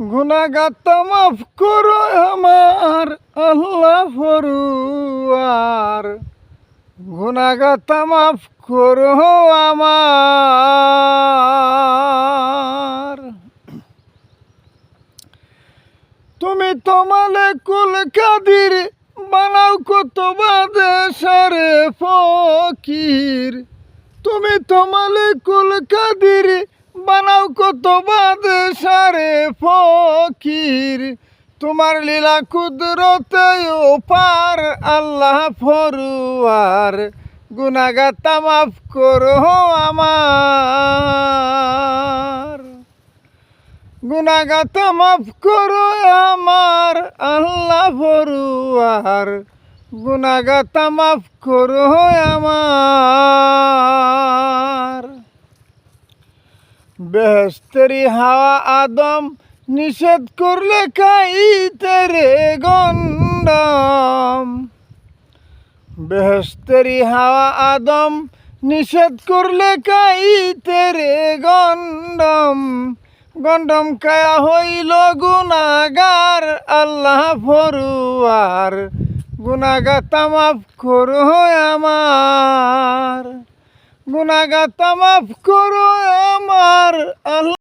গুনাগাত মাফ করো আমার, আল্লাহ ফরুয়ার। গুনাগাত মাফ করো আমার। তুমি তোমালে কুল কাদির, বানাও কত বাদে সারে ফকির। তুমি তোমালে কুল কাদির কত বাদে সারে ফকির? তোমার লীলা কুদরতে পার আল্লাহ ফরুয়ার। গুনাগাতা মাফ করো আমার। গুনাগাত মাফ করো আমার, আল্লাহ ফরুয়ার। গুনাগাত মাফ করো আমার। বেহস্তেরি হাওয়া আদম নিষেধ করলে খাইতে রে গন্ডম। বেহস্তেরি হাওয়া আদম নিষেধ করলে খাইতে রে গন্ডম। গন্ডম কায়া হইল গুনাগার, আল্লাহ ফরুয়ার। গুনাগাতা মাফ করো আমার। গুনাগাতা মাফ করো আমার আল্লাহ।